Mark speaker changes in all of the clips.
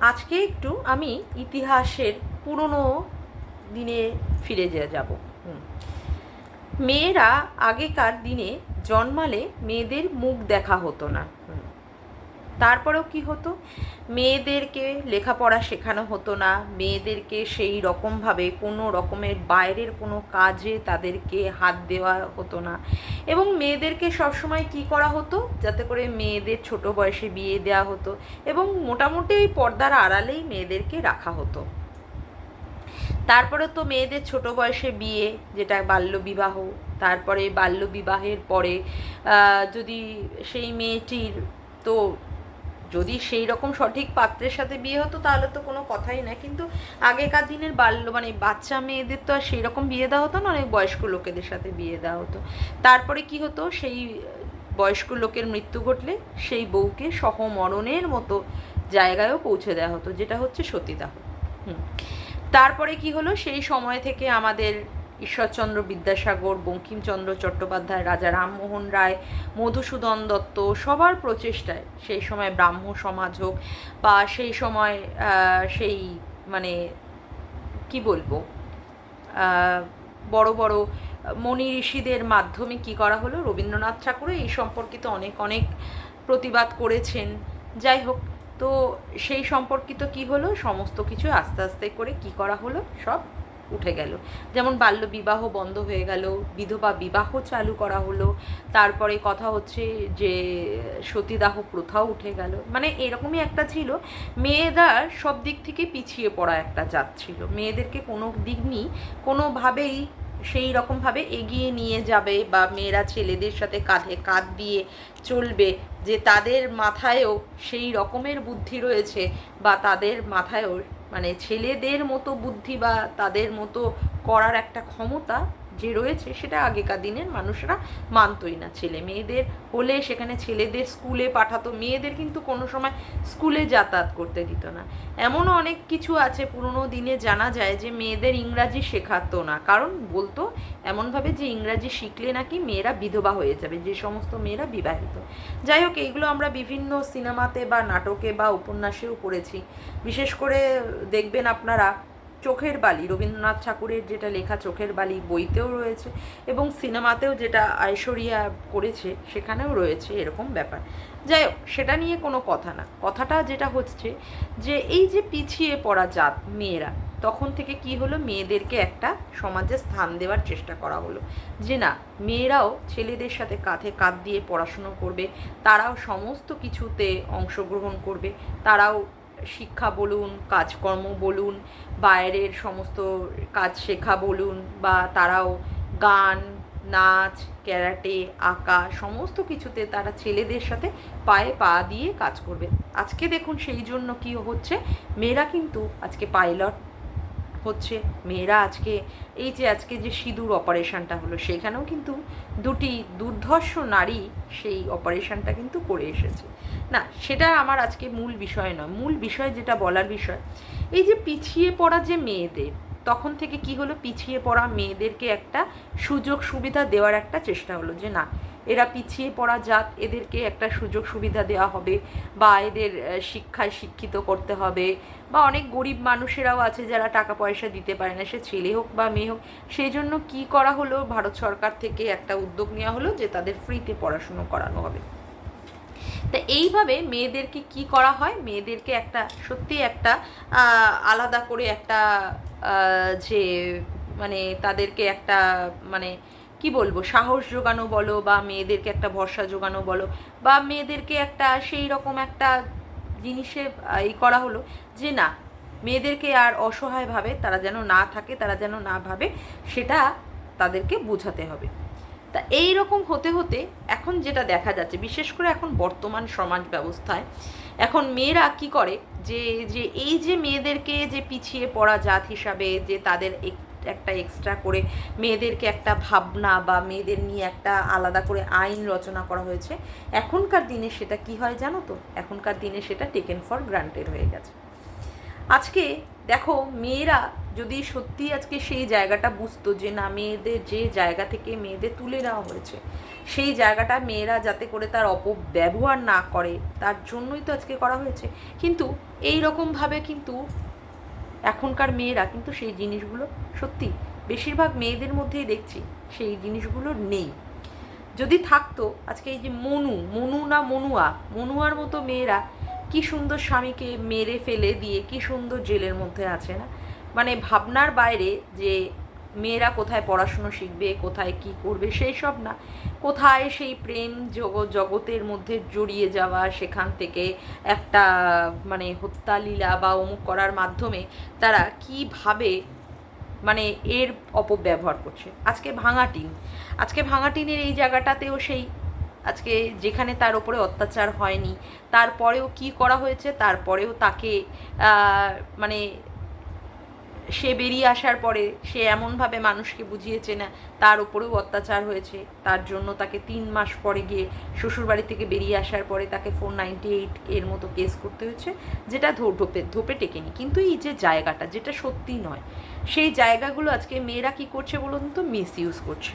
Speaker 1: আজকে একটু আমি ইতিহাসের পুরনো দিনে ফিরে যাব। মেয়েরা আগেকার দিনে জন্মালে মেয়েদের মুখ দেখা হতো না। তারপরেও কি হতো? মেয়েদেরকে লেখাপড়া শেখানো হতো না। মেয়েদেরকে সেই রকমভাবে কোনো রকমের বাইরের কোনো কাজে তাদেরকে হাত দেওয়া হতো না। এবং মেয়েদেরকে সবসময় কি করা হতো? যাতে করে মেয়েদের ছোট বয়সে বিয়ে দেওয়া হতো এবং মোটামুটি এই পর্দার আড়ালেই মেয়েদেরকে রাখা হতো। তারপরে তো মেয়েদের ছোট বয়সে বিয়ে, যেটা বাল্যবিবাহ তারপরে বাল্যবিবাহের পরে যদি সেই মেয়েটির তো যদি সেই রকম সঠিক পাত্রের সাথে বিয়ে হতো, তাহলে তো কোনো কথাই না। কিন্তু আগেকার দিনের বাল্য মানে বাচ্চা মেয়েদের তো আর সেই রকম বিয়ে দেওয়া হতো না, অনেক বয়স্ক লোকেদের সাথে বিয়ে দেওয়া হতো। তারপরে কি হতো, সেই বয়স্ক লোকের মৃত্যু ঘটলে সেই বউকে সহমরণের মতো জায়গায়ও পৌঁছে দেওয়া হতো, যেটা হচ্ছে সতীদাহ। হুম। তারপরে কি হলো, সেই সময় থেকে আমাদের ঈশ্বরচন্দ্র বিদ্যাসাগর, বঙ্কিমচন্দ্র চট্টোপাধ্যায়, রাজা রামমোহন রায়, মধুসূদন দত্ত সবার প্রচেষ্টায় সেই সময় ব্রাহ্ম সমাজ হোক বা সেই সময় সেই মানে কি বলব বড় বড় মনি ঋষিদের মাধ্যমে কি করা হলো? রবীন্দ্রনাথ ঠাকুরও এই সম্পর্কিত অনেক অনেক প্রতিবাদ করেছেন। যাই হোক, তো সেই সম্পর্কিত কি হলো? সমস্ত কিছু আস্তে আস্তে করে কি করা হলো? সব উঠে গেল। যেমন বাল্য বিবাহ বন্ধ হয়ে গেল, বিধবা বিবাহ চালু করা হলো, তারপরে কথা হচ্ছে যে সতীদাহ প্রথাও উঠে গেল। মানে এরকমই একটা ছিল। মেয়েরা সব দিক থেকে পিছিয়ে পড়া একটা জাত ছিল। মেয়েদেরকে কোনো দিক নিয়ে কোনোভাবেই সেই রকমভাবে এগিয়ে নিয়ে যাবে বা মেয়েরা ছেলেদের সাথে কাঁধে কাঁধ দিয়ে চলবে যে তাদের মাথায়ও সেই রকমের বুদ্ধি রয়েছে বা তাদের মাথায়ও মানে ছেলেদের মতো বুদ্ধি বা তাদের মতো করার একটা ক্ষমতা যে রয়েছে সেটা আগেকার দিনের মানুষরা মানতই না। ছেলে মেয়েদের হলে সেখানে ছেলেদের স্কুলে পাঠাতো, মেয়েদের কিন্তু কোনো সময় স্কুলে যাতায়াত করতে দিত না। এমনও অনেক কিছু আছে পুরনো দিনে জানা যায় যে মেয়েদের ইংরাজি শেখাতো না। কারণ বলতো, এমনভাবে যে ইংরাজি শিখলে নাকি মেয়েরা বিধবা হয়ে যাবে, যে সমস্ত মেয়েরা বিবাহিত। যাই হোক, এইগুলো আমরা বিভিন্ন সিনেমাতে বা নাটকে বা উপন্যাসেও পড়েছি। বিশেষ করে দেখবেন আপনারা চোখের বালি, রবীন্দ্রনাথ ঠাকুরের যেটা লেখা চোখের বালি বইতেও রয়েছে এবং সিনেমাতেও যেটা ঐশ্বরিয়া করেছে সেখানেও রয়েছে এরকম ব্যাপার। যাই হোক, সেটা নিয়ে কোনো কথা না। কথাটা যেটা হচ্ছে যে এই যে পিছিয়ে পড়া জাত মেয়েরা, তখন থেকে কি হলো? মেয়েদেরকে একটা সমাজে স্থান দেওয়ার চেষ্টা করা হলো। যে না, মেয়েরাও ছেলেদের সাথে কাঁধে কাঁধ দিয়ে পড়াশুনো করবে, তারাও সমস্ত কিছুতে অংশগ্রহণ করবে, তারাও শিক্ষা বলুন, কাজকর্ম বলুন, বাইরের সমস্ত কাজ শেখা বলুন বা তারাও গান, নাচ, ক্যারাটে, আঁকা সমস্ত কিছুতে তারা ছেলেদের সাথে পায়ে পা দিয়ে কাজ করবে। আজকে দেখুন সেই জন্য কি হচ্ছে, মেয়েরা কিন্তু আজকে পাইলট হচ্ছে, মেয়েরা আজকে, এই যে আজকে যে সিঁদুর অপারেশনটা হলো, সেখানেও কিন্তু দুটি দুর্ধর্ষ নারী সেই অপারেশনটা কিন্তু করে এসেছে। না, সেটা আমার আজকে মূল বিষয় নয়। মূল বিষয় যেটা বলার বিষয়, এই যে পিছিয়ে পড়া যে মেয়েদের, তখন থেকে কি হলো? পিছিয়ে পড়া মেয়েদেরকে একটা সুযোগ সুবিধা দেওয়ার একটা চেষ্টা হলো যে, না, এরা পিছিয়ে পড়া জাত এদেরকে একটা সুযোগ সুবিধা দেওয়া হবে বা এদের শিক্ষায় শিক্ষিত করতে হবে বা অনেক গরিব মানুষেরাও আছে যারা টাকা পয়সা দিতে পারে না, সে ছেলে হোক বা মেয়ে হোক, সেই জন্য কী করা হলো? ভারত সরকার থেকে একটা উদ্যোগ নেওয়া হলো যে, তাদের ফ্রিতে পড়াশুনো করানো হবে। তা এইভাবে মেয়েদেরকে কি করা হয়? মেয়েদেরকে একটা, সত্যি একটা আলাদা করে একটা যে মানে তাদেরকে একটা মানে কি বলব, সাহস জোগানো বলো বা মেয়েদেরকে একটা ভরসা জোগানো বলো বা মেয়েদেরকে একটা সেই রকম একটা জিনিসে ই করা হলো যে না, মেয়েদেরকে আর অসহায়ভাবে তারা যেন না থাকে, তারা যেন না ভাবে, সেটা তাদেরকে বোঝাতে হবে। তা এই রকম হতে হতে এখন যেটা দেখা যাচ্ছে, বিশেষ করে এখন বর্তমান সমাজ ব্যবস্থায়, এখন মেয়েরা কি করে? যে যে এই যে মেয়েদেরকে যে পিছিয়ে পড়া জাত হিসাবে যে তাদের এক- একটা এক্সট্রা করে মেয়েদেরকে একটা ভাবনা বা মেয়েদের নিয়ে একটা আলাদা করে আইন রচনা করা হয়েছে, এখনকার দিনে সেটা কি হয় জানো তো? এখনকার দিনে সেটা টেকেন ফর গ্রান্টেড হয়ে গেছে। আজকে দেখো মেয়েরা যদি সত্যি আজকে সেই জায়গাটা বুঝতো যে না, মেয়েদের যে জায়গা থেকে মেয়েদের তুলে নেওয়া হয়েছে, সেই জায়গাটা মেয়েরা যাতে করে তার অপব্যবহার না করে, তার জন্যই তো আজকে করা হয়েছে। কিন্তু এই রকমভাবে কিন্তু এখনকার মেয়েরা কিন্তু সেই জিনিসগুলো সত্যি বেশিরভাগ মেয়েদের মধ্যেই দেখছি সেই জিনিসগুলো নেই। যদি থাকতো আজকে এই যে মনু মনু না মনুয়া, মনুয়ার মতো মেয়েরা কি সুন্দর স্বামীকে মেরে ফেলে দিয়ে, কি সুন্দর জেলের মধ্যে আছে না? মানে ভাবনার বাইরে যে মেয়েরা কোথায় পড়াশুনো শিখবে, কোথায় কি করবে, সেই সব না। কোথায় সেই প্রেম জগৎ জগতের মধ্যে জড়িয়ে যাওয়া, সেখান থেকে একটা মানে হত্যা লীলা বা অমুক করার মাধ্যমে তারা কীভাবে মানে এর অপব্যবহার করছে? আজকে ভাঙাটিন আজকে ভাঙাটিনের এই জায়গাটাতেও সেই আজকে যেখানে তার ওপরে অত্যাচার হয়নি, তারপরেও কি করা হয়েছে? তারপরেও তাকে মানে সে বেরিয়ে আসার পরে সে এমনভাবে মানুষকে বুঝিয়েছে না, তার উপরেও অত্যাচার হয়েছে। তার জন্য তাকে তিন মাস পরে গিয়ে শ্বশুরবাড়ি থেকে বেরিয়ে আসার পরে তাকে ফোর নাইনটি এইট এর মতো কেস করতে হয়েছে, যেটা ধোপে ধোপে টেকেনি। কিন্তু এই যে জায়গাটা, যেটা সত্যি নয়, সেই জায়গাগুলো আজকে মেয়েরা কি করছে বলুন তো? মিস ইউজ করছে।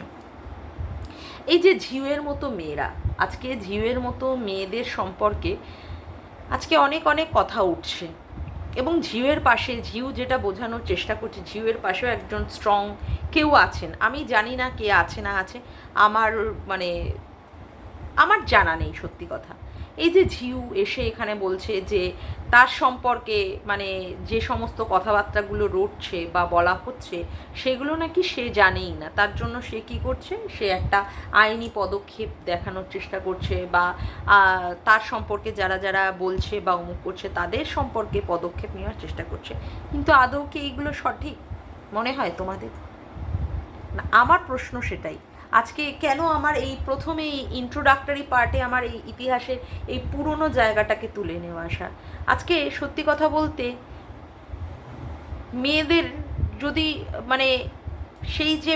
Speaker 1: এই যে ঝিউয়ের মতো মেয়েরা, আজকে ঝিউয়ের মতো মেয়েদের সম্পর্কে আজকে অনেক অনেক কথা উঠছে। এবং ঝিউয়ের পাশে, ঝিউ যেটা বোঝানোর চেষ্টা করছে, ঝিউয়ের পাশেও একজন স্ট্রং কেউ আছেন। আমি জানি না কে আছে না আছে, আমার মানে আমার জানা নেই সত্যি কথা। এই যে ঝিউ এসে এখানে বলছে যে তার সম্পর্কে মানে যে সমস্ত কথাবার্তাগুলো রটছে বা বলা হচ্ছে, সেগুলো নাকি সে জানেই না। তার জন্য সে কি করছে? সে একটা আইনি পদক্ষেপ দেখানোর চেষ্টা করছে বা তার সম্পর্কে যারা যারা বলছে বা অমুক করছে, তাদের সম্পর্কে পদক্ষেপ নেওয়ার চেষ্টা করছে। কিন্তু আদৌ কি এইগুলো সঠিক মনে হয় তোমাদের? না, আমার প্রশ্ন সেটাই। আজকে কেন আমার এই প্রথমে এই ইন্ট্রোডাক্টরি পার্টে আমার এই ইতিহাসের এই পুরনো জায়গাটাকে তুলে নেওয়া আসা? আজকে সত্যি কথা বলতে মেয়েদের যদি মানে সেই যে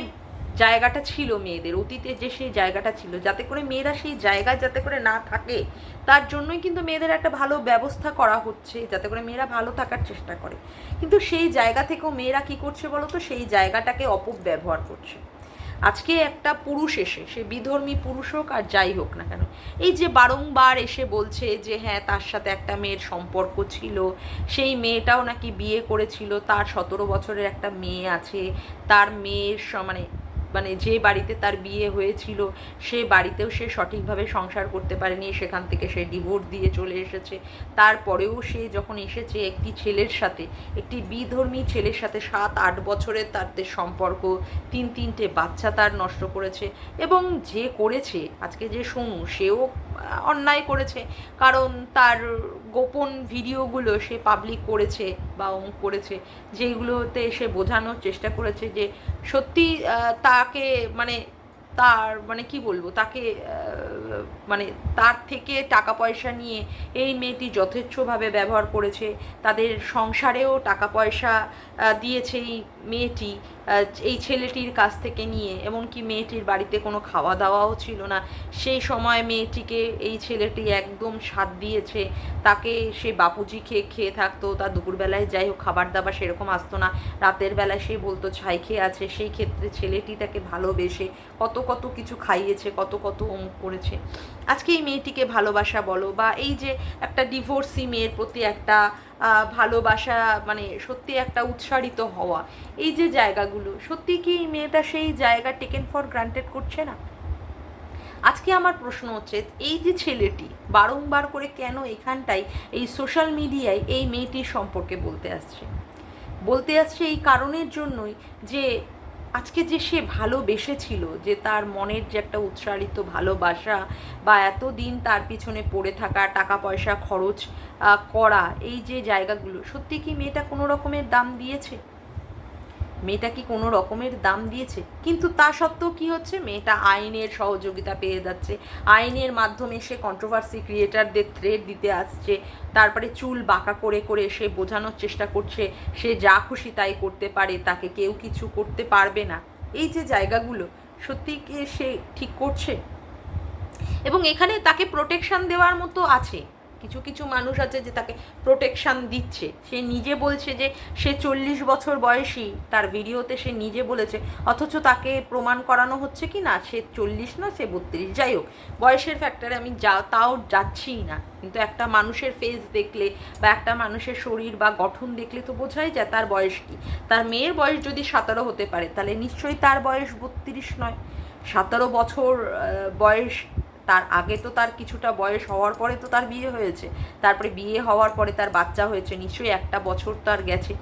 Speaker 1: জায়গাটা ছিল মেয়েদের, অতীতে যে সেই জায়গাটা ছিল, যাতে করে মেয়েরা সেই জায়গায় যাতে করে না থাকে, তার জন্যই কিন্তু মেয়েদের একটা ভালো ব্যবস্থা করা হচ্ছে, যাতে করে মেয়েরা ভালো থাকার চেষ্টা করে। কিন্তু সেই জায়গা থেকেও মেয়েরা কি করছে বলো তো? সেই জায়গাটাকে অপব্যবহার করছে। আজকে একটা পুরুষ এসে, সে বিধর্মী পুরুষ হোক আর যাই হোক না কেন, এই যে বারংবার এসে বলছে যে হ্যাঁ তার সাথে একটা মেয়ের সম্পর্ক ছিল, সেই মেয়েটাও নাকি বিয়ে করেছিল, তার সতেরো বছরের একটা মেয়ে আছে, তার মেয়ের মানে মানে যে বাড়িতে তার বিয়ে হয়েছিল, সে বাড়িতেও সে সঠিকভাবে সংসার করতে পারেনি, সেখান থেকে সে ডিভোর্স দিয়ে চলে এসেছে। তারপরেও সে যখন এসেছে একটি ছেলের সাথে, একটি বিধর্মী ছেলের সাথে সাত, আট বছরের তাদের সম্পর্ক, তিন তিনটে বাচ্চা তার নষ্ট করেছে এবং যে করেছে, আজকে যে সোনু, সেও অন্যায় করেছে। কারণ তার গোপন ভিডিওগুলো সে পাবলিক করেছে বা অমুক করেছে যেগুলোতে সে বোঝানোর চেষ্টা করেছে যে সত্যি তাকে মানে তার মানে কি বলব, তাকে মানে তার থেকে টাকা পয়সা নিয়ে এই মেয়েটি যথেচ্ছভাবে ব্যবহার করেছে, তাদের সংসারেও টাকা পয়সা দিয়েছে এই মেয়েটি। এই ছেলেটির কাছ থেকে নিয়ে, এমনকি মেয়েটির বাড়িতে কোনো খাওয়া দাওয়াও ছিল না। সেই সময় মেয়েটিকে এই ছেলেটি একদম স্বাদ দিয়েছে। তাকে সে বাপুজি খেয়ে খেয়ে থাকতো তার দুপুরবেলায় যাই হোক খাবার দাবার সেরকম আসতো না। রাতের বেলায় সে বলতো, ছাই খেয়ে আছে। সেই ক্ষেত্রে ছেলেটি তাকে ভালোবেসে কত কত কিছু খাইয়েছে, কত কত অমুক করেছে। আজকে এই মেয়েটিকে ভালোবাসা বলো, বা এই যে একটা ডিভোর্সি মেয়ের প্রতি একটা ভালোবাসা মানে সত্যি একটা উৎসারিত হওয়া। এই যে জায়গাগুলো, সত্যি কি এই মেয়েটা সেই জায়গা টেকেন ফর গ্রান্টেড করছে না? আজকে আমার প্রশ্ন হচ্ছে, এই যে ছেলেটি বারংবার করে কেন এখানটায়, এই সোশ্যাল মিডিয়ায় এই মেয়েটির সম্পর্কে বলতে আসছে? বলতে আসছে এই কারণের জন্যই যে আজকে যে সে ভালোবেসেছিল, যে তার মনের যে একটা উৎসারিত ভালোবাসা বা এত দিন তার পিছনে পড়ে থাকা টাকা পয়সা খরচ করা, এই যে জায়গাগুলো, সত্যি কি মেয়েটা কোনো রকমের দাম দিয়েছে? মেয়েটা কি কোনো রকমের দাম দিয়েছে? কিন্তু তা সত্ত্বেও কী হচ্ছে? মেয়েটা আইনের সহযোগিতা পেয়ে যাচ্ছে। আইনের মাধ্যমে সে কন্ট্রোভার্সি ক্রিয়েটারদের থ্রেড দিতে আসছে। তারপরে চুল বাঁকা করে করে সে বোঝানোর চেষ্টা করছে। সে যা খুশি তাই করতে পারে, তাকে কেউ কিছু করতে পারবে না। এই যে জায়গাগুলো, সত্যি সে ঠিক করছে? এবং এখানে তাকে প্রোটেকশন দেওয়ার মতো আছে। কিছু কিছু মানুষ আছে যে তাকে প্রোটেকশান দিচ্ছে। সে নিজে বলছে যে সে চল্লিশ বছর বয়সী, তার ভিডিওতে সে নিজে বলেছে, অথচ তাকে প্রমাণ করানো হচ্ছে কি না? সে চল্লিশ না, সে বত্রিশ। যাই হোক, বয়সের ফ্যাক্টরে আমি যা, তাও যাচ্ছিই না। কিন্তু একটা মানুষের ফেস দেখলে বা একটা মানুষের শরীর বা গঠন দেখলে তো বোঝাই যায় তার বয়স কি। তার মেয়ের বয়স যদি সতেরো হতে পারে, তাহলে নিশ্চয়ই তার বয়স বত্রিশ নয়। সতেরো বছর বয়স তার আগে তো তার কিছুটা বয়স হওয়ার পরে তো তার বিয়ে হয়েছে। তারপরে বিয়ে হওয়ার পরে তার বাচ্চা হয়েছে, নিশ্চয়ই একটা বছর তার গেছে।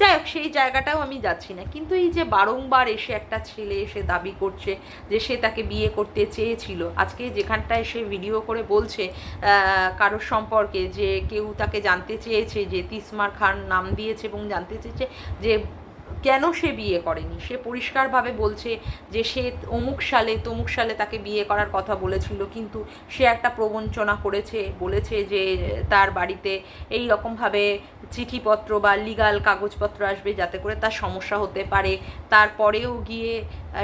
Speaker 1: যাই হোক, সেই জায়গাটাও আমি যাচ্ছি না। কিন্তু এই যে বারংবার এসে একটা ছেলে এসে দাবি করছে যে সে তাকে বিয়ে করতে চেয়েছিল, আজকে যেখানটায় সে ভিডিও করে বলছে কারোর সম্পর্কে যে কেউ তাকে জানতে চেয়েছে, যে তিসমার খান নাম দিয়েছে এবং জানতে চেয়েছে যে কেন সে বিয়ে করেনি? সে পরিষ্কারভাবে বলছে যে সে অমুক সালে তমুক সালে তাকে বিয়ে করার কথা বলেছিল, কিন্তু সে একটা প্রবঞ্চনা করেছে, বলেছে যে তার বাড়িতে এই রকমভাবে চিঠিপত্র বা লিগাল কাগজপত্র আসবে যাতে করে তার সমস্যা হতে পারে। তারপরেও গিয়ে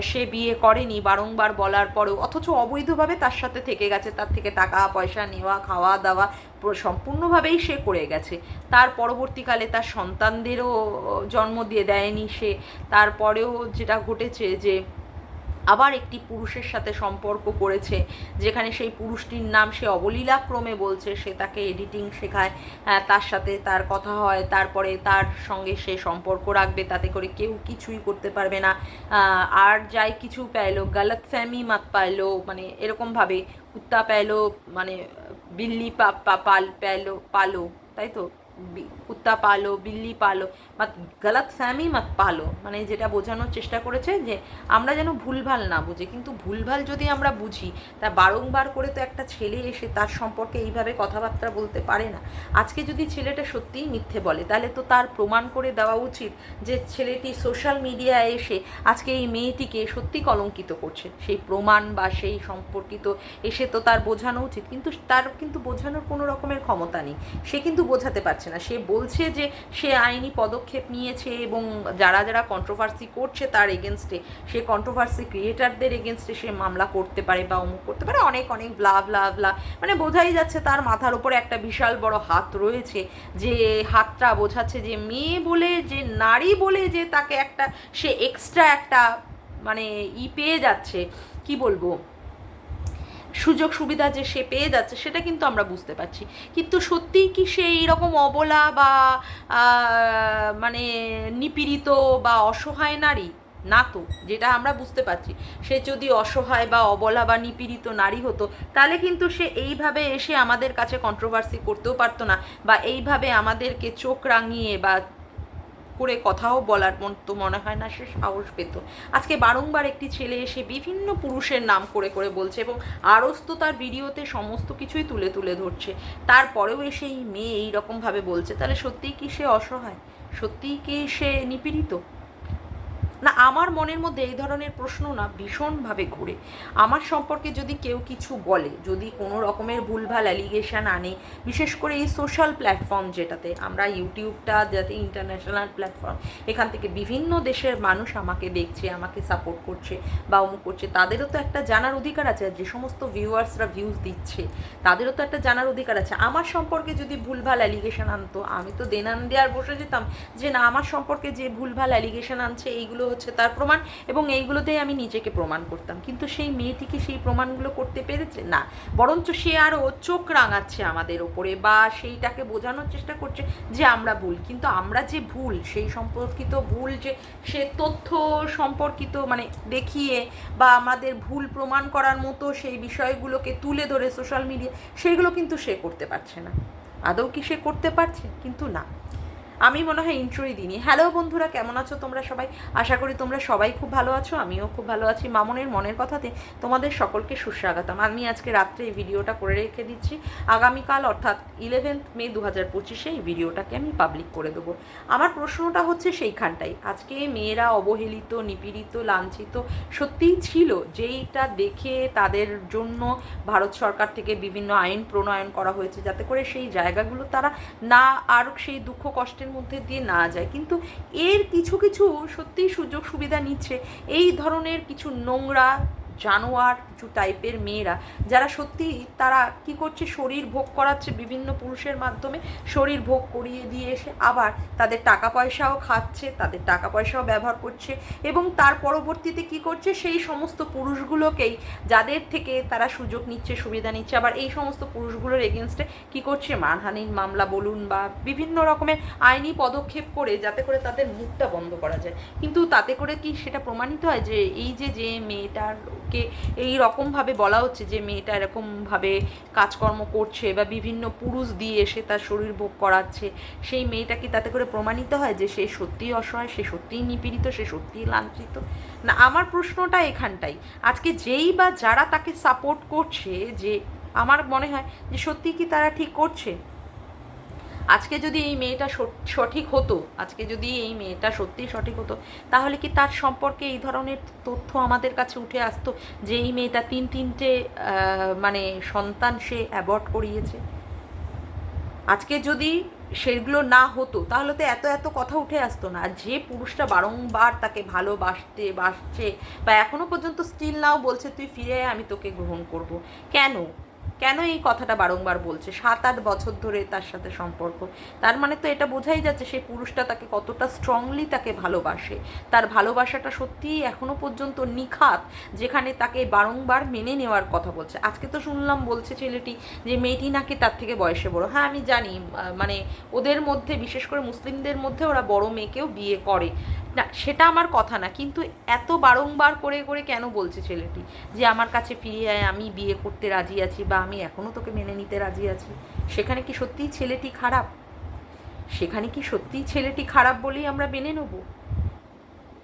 Speaker 1: সে বিয়ে করেনি, বারংবার বলার পরেও, অথচ অবৈধভাবে তার সাথে থেকে গেছে। তার থেকে টাকা, পয়সা নেওয়া, খাওয়া দাওয়া সম্পূর্ণভাবেই সে করে গেছে। তার পরবর্তীকালে তার সন্তানদেরও জন্ম দিয়ে দেয়নি সে। তারপরেও যেটা ঘটেছে যে আবার একটি পুরুষের সাথে সম্পর্ক করেছে যেখানে সেই পুরুষটির নাম সে অবলীলাক্রমে বলছে সে তাকে এডিটিং শেখায় হ্যাঁ, তার সাথে তার কথা হয় তারপরে তার সঙ্গে সে সম্পর্ক রাখবে তাতে করে কেউ কিছুই করতে পারবে না। আর যাই কিছু পাইলো গলত ফ্যামি মাত পাইলো মানে এরকমভাবে কুত্তা পাইলো মানে বিল্লি পা পা- পাল প্যালো পালো তাই তো? কুত্তা পালো, বিল্লি পালো, মাত গলত ফ্যামি মাত পালো। মানে যেটা বোঝানোর চেষ্টা করেছে যে আমরা যেন ভুলভাল না বুঝি। কিন্তু ভুলভাল যদি আমরা বুঝি, তা বারংবার করে তো একটা ছেলে এসে তার সম্পর্কে এইভাবে কথাবার্তা বলতে পারে না। আজকে যদি ছেলেটা সত্যিই মিথ্যে বলে, তাহলে তো তার প্রমাণ করে দেওয়া উচিত যে ছেলেটি সোশ্যাল মিডিয়ায় এসে আজকে এই মেয়েটিকে সত্যি কলঙ্কিত করছে। সেই প্রমাণ বা সেই সম্পর্কিত এসে তো তার বোঝানো উচিত। কিন্তু তার কিন্তু বোঝানোর কোনো রকমের ক্ষমতা নেই। সে কিন্তু বোঝাতে পারছে না। সে বলছে যে সে আইনি পদক্ষেপ নিয়েছে এবং যারা যারা কন্ট্রোভার্সি করছে তার এগেনস্টে সে কন্ট্রোভার্সি ক্রিয়েটারদের এগেনস্টে সে মামলা করতে পারে বা অমুক করতে পারে, অনেক অনেক ব্লা ব্লা ব্লা মানে বোঝাই যাচ্ছে তার মাথার উপরে একটা বিশাল বড় হাত রয়েছে যে হাতটা বোঝাচ্ছে যে মেয়ে বলে, যে নারী বলে যে তাকে একটা, সে এক্সট্রা একটা মানে ই পেয়ে যাচ্ছে। কি বলব? সুযোগ সুবিধা যে সে পেয়ে যাচ্ছে, সেটা কিন্তু আমরা বুঝতে পারছি। কিন্তু সত্যিই কি সে এইরকম অবলা বা মানে নিপীড়িত বা অসহায় নারী? না তো, যেটা আমরা বুঝতে পারছি। সে যদি অসহায় বা অবলা বা নিপীড়িত নারী হতো, তাহলে কিন্তু সে এইভাবে এসে আমাদের কাছে কন্ট্রোভার্সি করতেও পারতো না বা এইভাবে আমাদেরকে চোখ রাঙিয়ে বা করে কথাও বলার তো মনে হয় না, সে সাহস পেত। আজকে বারংবার একটি ছেলে এসে বিভিন্ন পুরুষের নাম করে করে বলছে এবং আরস্ত তার ভিডিওতে সমস্ত কিছুই তুলে তুলে ধরছে। তারপরেও এসে এই মেয়ে এইরকমভাবে বলছে। তাহলে সত্যিই কি সে অসহায়? সত্যিই কি সে নিপীড়িত? না, আমার মনের মধ্যে এই ধরনের প্রশ্ন না ভীষণভাবে ঘুরে। আমার সম্পর্কে যদি কেউ কিছু বলে, যদি কোনো রকমের ভুলভাল অ্যালিগেশন আনে, বিশেষ করে এই সোশ্যাল প্ল্যাটফর্ম যেটাতে আমরা ইউটিউবটা, যাতে ইন্টারন্যাশনাল প্ল্যাটফর্ম এখান থেকে বিভিন্ন দেশের মানুষ আমাকে দেখছে, আমাকে সাপোর্ট করছে বা অমুক করছে, তাদেরও তো একটা জানার অধিকার আছে। যে সমস্ত ভিউয়ার্সরা ভিউজ দিচ্ছে, তাদেরও তো একটা জানার অধিকার আছে। আমার সম্পর্কে যদি ভুলভাল অ্যালিগেশন আনতো, আমি তো দেনান দেওয়ার বসে যেতাম যে, না, আমার সম্পর্কে যে ভুলভাল অ্যালিগেশন আনছে, এইগুলো হচ্ছে তার প্রমাণ এবং এইগুলোতেই আমি নিজেকে প্রমাণ করতাম। কিন্তু সেই মেয়েটিকে সেই প্রমাণগুলো করতে পেরেছে? না। বরঞ্চ সে আরও চোখ রাঙাচ্ছে আমাদের ওপরে বা সেইটাকে বোঝানোর চেষ্টা করছে যে আমরা ভুল। কিন্তু আমরা যে ভুল, সেই সম্পর্কিত ভুল যে সে তথ্য সম্পর্কিত মানে দেখিয়ে বা আমাদের ভুল প্রমাণ করার মতো সেই বিষয়গুলোকে তুলে ধরে সোশ্যাল মিডিয়া সেইগুলো কিন্তু সে করতে পারছে না। আদৌ কি সে করতে পারছে? কিন্তু না। আমি মনে হয় ইন্ট্রোই দিইনি। হ্যালো বন্ধুরা, কেমন আছো তোমরা সবাই? আশা করি তোমরা সবাই খুব ভালো আছো, আমিও খুব ভালো আছি। মামনের মনের কথাতে তোমাদের সকলকে সুস্বাগতম। আমি আজকে রাত্রে এই ভিডিওটা করে রেখে দিচ্ছি। আগামীকাল অর্থাৎ ইলেভেন্থ মে দু হাজার পঁচিশে এই ভিডিওটাকে আমি পাবলিক করে দেবো। আমার প্রশ্নটা হচ্ছে সেইখানটাই। আজকে মেয়েরা অবহেলিত, নিপীড়িত, লাঞ্ছিত সত্যিই ছিল যেইটা দেখে তাদের জন্য ভারত সরকার থেকে বিভিন্ন আইন প্রণয়ন করা হয়েছে, যাতে করে সেই জায়গাগুলো তারা না আর সেই দুঃখ কষ্টের মধ্যে দিয়ে না যায়। কিন্তু এর কিছু কিছু সত্যিই সুযোগ সুবিধা নিচ্ছে। এই ধরনের কিছু নোংরা জানোয়ার কিছু টাইপের মেয়েরা, যারা সত্যি তারা কি করছে, শরীর ভোগ করাচ্ছে বিভিন্ন পুরুষের মাধ্যমে, শরীর ভোগ করিয়ে দিয়ে এসে আবার তাদের টাকা পয়সাও খাচ্ছে, তাদের টাকা পয়সাও ব্যবহার করছে এবং তার পরবর্তীতে কি করছে, সেই সমস্ত পুরুষগুলোকেই, যাদের থেকে তারা সুযোগ নিচ্ছে, সুবিধা নিচ্ছে, আবার এই সমস্ত পুরুষগুলোর এগেনস্টে কি করছে, মানহানির মামলা বলুন বা বিভিন্ন রকমের আইনি পদক্ষেপ করে যাতে করে তাদের মুখটা বন্ধ করা যায়। কিন্তু তাতে করে কি সেটা প্রমাণিত হয় যে, এই যে যে মেয়েটারকে এই রকমভাবে বলা হচ্ছে যে মেয়েটা এরকমভাবে কাজকর্ম করছে বা বিভিন্ন পুরুষ দিয়ে এসে তার শরীর ভোগ করাচ্ছে, সেই মেয়েটা কি তাতে করে প্রমাণিত হয় যে সে সত্যিই অসহায়, সে সত্যিই নিপীড়িত, সে সত্যিই লাঞ্ছিত? না, আমার প্রশ্নটা এখানটাই। আজকে যেই বা যারা তাকে সাপোর্ট করছে যে আমার মনে হয় যে সত্যি কি তারা ঠিক করছে? আজকে যদি এই মেয়েটা সঠ- সঠিক হতো, আজকে যদি এই মেয়েটা সত্যিই সঠিক হতো, তাহলে কি তার সম্পর্কে এই ধরনের তথ্য আমাদের কাছে উঠে আসতো যে এই মেয়েটা তিন তিনটে মানে সন্তান সে অ্যাবর্ট করিয়েছে? আজকে যদি সেগুলো না হতো, তাহলে তো এত এত কথা উঠে আসতো না। যে পুরুষটা বারংবার তাকে ভালোবাসতে, বাসছে, বা এখনও পর্যন্ত স্টিল নাও বলছে, তুই ফিরে আমি তোকে গ্রহণ করব। কেন? কেন এই কথাটা বারংবার বলছে? সাত আট বছর ধরে তার সাথে সম্পর্ক। তার মানে তো এটা বোঝাই যাচ্ছে সেই পুরুষটা তাকে কতটা স্ট্রংলি তাকে ভালোবাসে। তার ভালোবাসাটা সত্যিই এখনও পর্যন্ত নিখাত, যেখানে তাকে বারংবার মেনে নেওয়ার কথা বলছে। আজকে তো শুনলাম বলছে ছেলেটি যে মেয়েটি নাকি তার থেকে বয়সে বড়। হ্যাঁ আমি জানি মানে ওদের মধ্যে, বিশেষ করে মুসলিমদের মধ্যে ওরা বড় মেয়েকেও বিয়ে করে। না, সেটা আমার কথা না, কিন্তু এত বারংবার করে করে কেন বলছে ছেলেটি? যে আমার কাছে ফিরে আয়, আমি বিয়ে করতে রাজি আছি বা আমি এখনও তোকে মেনে নিতে রাজি আছি। সেখানে কি সত্যিই ছেলেটি খারাপ? সেখানে কি সত্যিই ছেলেটি খারাপ বলেই আমরা মেনে নেব?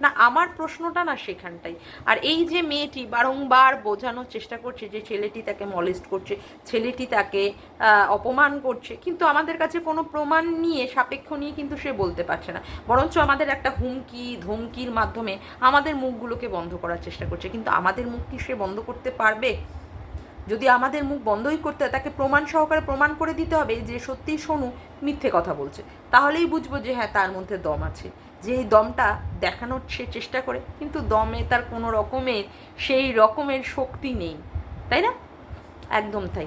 Speaker 1: না, আমার প্রশ্নটা না সেখানটাই। আর এই যে মেয়েটি বারংবার বোঝানোর চেষ্টা করছে যে ছেলেটি তাকে মলেস্ট করছে, ছেলেটি তাকে অপমান করছে, কিন্তু আমাদের কাছে কোনো প্রমাণ নিয়ে, সাপেক্ষ নিয়ে কিন্তু সে বলতে পারছে না। বরঞ্চ আমাদের একটা হুমকি, ধমকির মাধ্যমে আমাদের মুখগুলোকে বন্ধ করার চেষ্টা করছে। কিন্তু আমাদের মুখ কি সে বন্ধ করতে পারবে? যদি আমাদের মুখ বন্ধই করতে হয়, তাকে প্রমাণ সহকারে প্রমাণ করে দিতে হবে যে সত্যিই সোনু মিথ্যে কথা বলছে। তাহলেই বুঝব যে হ্যাঁ তার মধ্যে দম আছে। যে এই দমটা দেখানোর সে চেষ্টা করে, কিন্তু দমে তার কোনো রকমের, সেই রকমের শক্তি নেই। তাই না? একদম তাই।